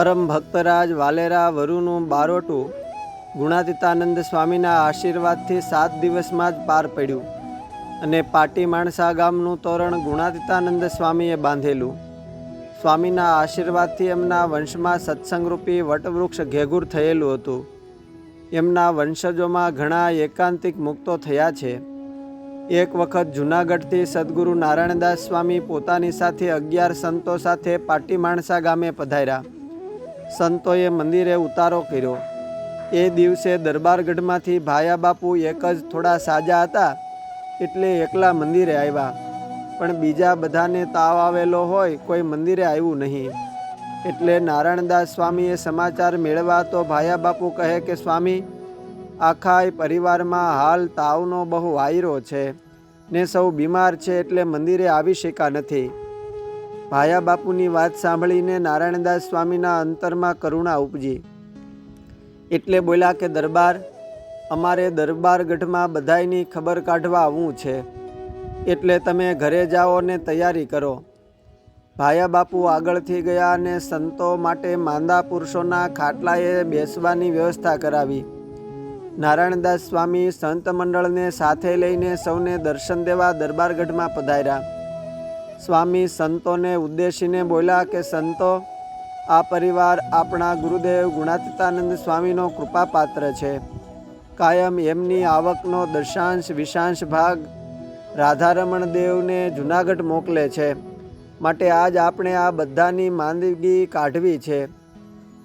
પરમ ભક્તરાજ વાલેરા વરુનું બારોટું ગુણાતીતાનંદ સ્વામીના આશીર્વાદથી સાત દિવસમાં જ પાર પડ્યું અને પાટી માણસા ગામનું તોરણ ગુણાતીતાનંદ સ્વામીએ બાંધેલું. સ્વામીના આશીર્વાદથી એમના વંશમાં સત્સંગરૂપી વટવૃક્ષ ઘેઘૂર થયેલું હતું. એમના વંશજોમાં ઘણા એકાંતિક મુક્તો થયા છે. એક વખત જૂનાગઢથી સદગુરુ નારાયણદાસ સ્વામી પોતાની સાથે અગિયાર સંતો સાથે પાટી માણસા ગામે પધાર્યા. સંતોએ મંદિરે ઉતારો કર્યો. એ દિવસે દરબારગઢમાંથી ભાયા બાપુ એક જ થોડા સાજા હતા, એટલે એકલા મંદિરે આવ્યા. પણ બીજા બધાને તાવ આવેલો હોય કોઈ મંદિરે આવ્યું નહીં. એટલે નારાયણદાસ સ્વામીએ સમાચાર મેળવા તો ભાયા બાપુ કહે કે, સ્વામી, આખા પરિવારમાં હાલ તાવનો બહુ વાયરો છે ને સૌ બીમાર છે એટલે મંદિરે આવી શકા નથી. ભાયા બાપુની વાત સાંભળીને નારાયણદાસ સ્વામીના અંતરમાં કરુણા ઉપજી. એટલે બોલ્યા કે, દરબાર, અમારે દરબારગઢમાં બધાયની ખબર કાઢવા આવવું છે. એટલે તમે ઘરે જાઓ ને તૈયારી કરો. ભાયા બાપુ આગળથી ગયા અને સંતો માટે માંદા પુરુષોના ખાટલાએ બેસવાની વ્યવસ્થા કરાવી. નારાયણદાસ સ્વામી સંત મંડળને સાથે લઈને સૌને દર્શન દેવા દરબારગઢમાં પધાર્યા. સ્વામી સંતોને ઉદ્દેશીને બોલ્યા કે, સંતો, આ પરિવાર આપણા ગુરુદેવ ગુણાતીતાનંદ સ્વામીનો કૃપાપાત્ર છે. કાયમ એમની આવકનો દશાંશ, વિશાંશ ભાગ રાધારમણ દેવને જૂનાગઢ મોકલે છે. માટે આજ આપણે આ બધાની માંદગી કાઢવી છે.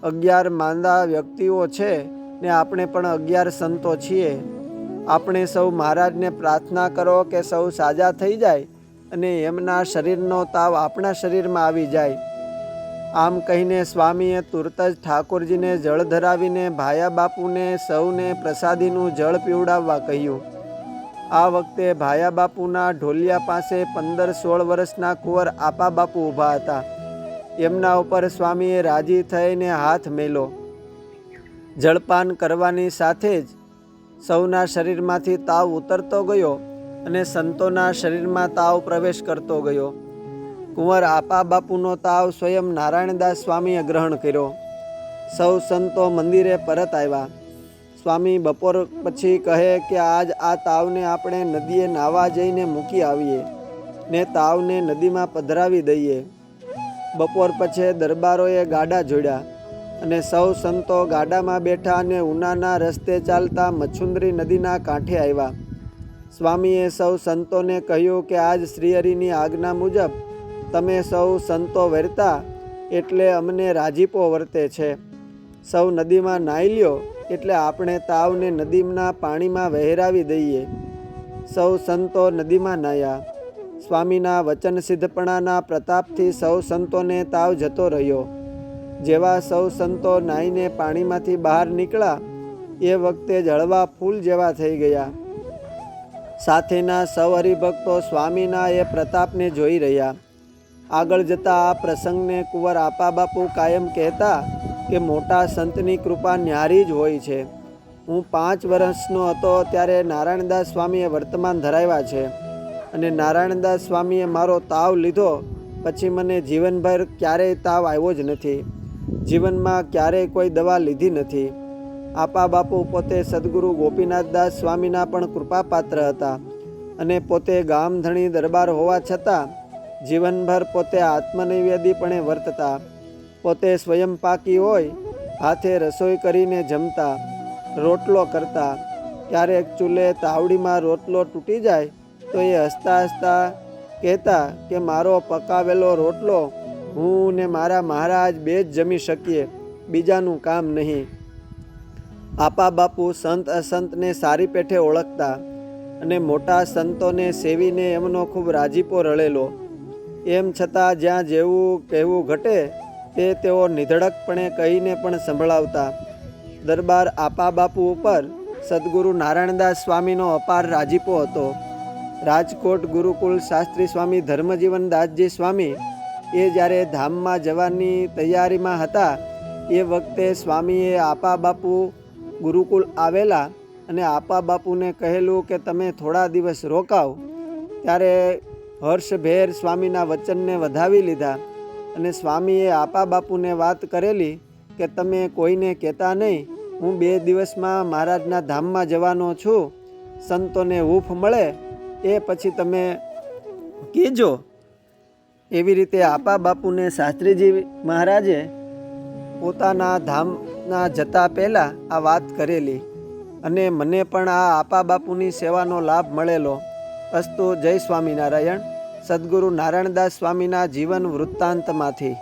અગિયાર માંદા વ્યક્તિઓ છે ને આપણે પણ અગિયાર સંતો છીએ. આપણે સૌ મહારાજને પ્રાર્થના કરો કે સૌ સાજા થઈ જાય અને એમના શરીરનો તાવ આપણા શરીરમાં આવી જાય. આમ કહીને સ્વામીએ તુરત જ ઠાકોરજીને જળ ધરાવીને ભાયા બાપુને સૌને પ્રસાદીનું જળ પીવડાવવા કહ્યું. આ વખતે ભાયા બાપુના ઢોલિયા પાસે પંદર સોળ વર્ષના કુંવર આપા બાપુ ઊભા હતા. એમના ઉપર સ્વામીએ રાજી થઈને હાથ મેલો. જળપાન કરવાની સાથે જ સૌના શરીરમાંથી તાવ ઉતરતો ગયો. અને સંતોના શરીરમાં તાવ પ્રવેશ કરતો ગયો. કુંવર આપા બાપુનો તાવ સ્વયં નારાયણદાસ સ્વામીએ ગ્રહણ કર્યો. સૌ સંતો મંદિરે પરત આવ્યા. સ્વામી બપોર પછી કહે કે આજ આ તાવને આપણે નદીએ નાવા જઈને મૂકી આવીએ ને તાવને નદીમાં પધરાવી દઈએ. બપોર પછી દરબારોએ ગાડા જોડ્યા અને સૌ સંતો ગાડામાં બેઠા અને ઉનાના રસ્તે ચાલતા મચ્છુંદરી નદીના કાંઠે આવ્યા. સ્વામીએ સૌ સંતોને કહ્યું કે આજ શ્રીહરિની આજ્ઞા મુજબ તમે સૌ સંતો વર્તા એટલે અમને રાજીપો વર્તે છે. સૌ નદીમાં નાહી લ્યો એટલે આપણે તાવને નદીના પાણીમાં વહેરાવી દઈએ. સૌ સંતો નદીમાં નાહ્યા. સ્વામીના વચન સિદ્ધપણાના પ્રતાપથી સૌ સંતોને તાવ જતો રહ્યો. જેવા સૌ સંતો નાહીને પાણીમાંથી બહાર નીકળ્યા, એ વખતે જળવા ફૂલ જેવા થઈ ગયા. સાથેના સૌ હરિભક્તો સ્વામીના એ પ્રતાપને જોઈ રહ્યા. આગળ જતા આ પ્રસંગને કુંવર આપા બાપુ કાયમ કહેતા કે મોટા સંતની કૃપા ન્યારી જ હોય છે. હું પાંચ વર્ષનો હતો ત્યારે નારાયણદાસ સ્વામીએ વર્તમાન ધરાવ્યા છે અને નારાયણદાસ સ્વામીએ મારો તાવ લીધો પછી મને જીવનભર ક્યારેય તાવ આવ્યો જ નથી. જીવનમાં ક્યારેય કોઈ દવા લીધી નથી. આપા બાપુ પોતે સદગુરુ ગોપીનાથદાસ સ્વામીના પણ કૃપાપાત્ર હતા. અને પોતે ગામધણી દરબાર હોવા છતાં જીવનભર પોતે આત્મનિવેદીપણે વર્તતા. પોતે સ્વયં પાકી હોય, હાથે રસોઈ કરીને જમતા, રોટલો કરતા. ક્યારેક ચૂલે તાવડીમાં રોટલો તૂટી જાય, તો એ હસતા હસતા કહેતા કે મારો પકાવેલો રોટલો હું ને મારા મહારાજ બે જ જમી શકીએ, બીજાનું કામ નહીં. આપા બાપુ, સંત, અસંતને સારી પેઠે ઓળખતા અને મોટા સંતોને સેવીને એમનો ખૂબ રાજીપો રળેલો. એમ છતાં જ્યાં જેવું કહેવું ઘટે, તે તેઓ નિધડકપણે કહીને પણ સંભળાવતા. દરબાર આપા, બાપુ ઉપર સદગુરુ નારાયણદાસ સ્વામીનો અપાર રાજીપો હતો. રાજકોટ ગુરુકુળ શાસ્ત્રી સ્વામી ધર્મજીવન દાસજી સ્વામી એ જ્યારે ધામમાં જવાની તૈયારીમાં હતા, એ વખતે સ્વામીએ આપા, બાપુ ગુરુકુળ આવેલા અને આપા બાપુને કહેલું કે તમે થોડા દિવસ રોકાવ, ત્યારે હર્ષભેર સ્વામીના વચનને વધાવી લીધા અને સ્વામીએ આપા બાપુને વાત કરેલી કે તમે કોઈને કહેતા નહીં, હું બે દિવસમાં મહારાજના ધામમાં જવાનો છું, સંતોને હૂફ મળે, એ પછી તમે કહેજો. એવી રીતે આપા બાપુને શાસ્ત્રીજી મહારાજે પોતાના ધામના જતા પહેલાં આ વાત કરેલી અને મને પણ આ આપા બાપુની સેવાનો લાભ મળેલો અસ્તુ જય સ્વામિનારાયણ, સદગુરુ નારાયણદાસ સ્વામીના જીવન વૃત્તાંતમાંથી.